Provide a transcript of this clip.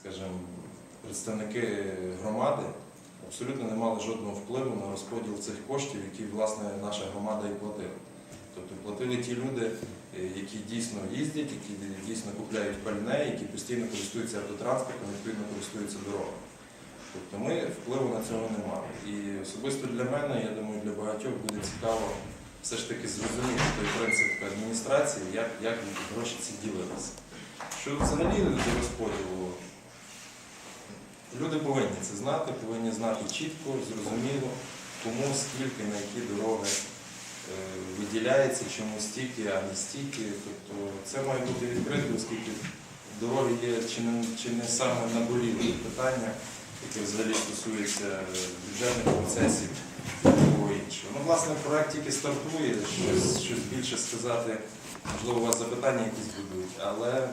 скажімо, представники громади абсолютно не мали жодного впливу на розподіл цих коштів, які власне наша громада і платила. Тобто платили ті люди, е, які дійсно їздять, які дійсно купляють пальне, які постійно користуються автотранспортом, відповідно користуються дорогами. Тобто ми впливу на цього не мали. І особисто для мене, я думаю, для багатьох буде цікаво все ж таки зрозуміти той принцип адміністрації, як, як гроші ці ділилися. Що взагалі до розподілу, люди повинні це знати, повинні знати чітко, зрозуміло, кому, скільки, на які дороги е, виділяється, чому стільки, а не стільки. Тобто це має бути відкрито, оскільки дороги є чи не, чи не саме наболіле питання, яке взагалі стосується бюджетних процесів такого іншого. Ну, власне, проект тільки стартує, щось, щось більше сказати, можливо, у вас запитання якісь будуть, але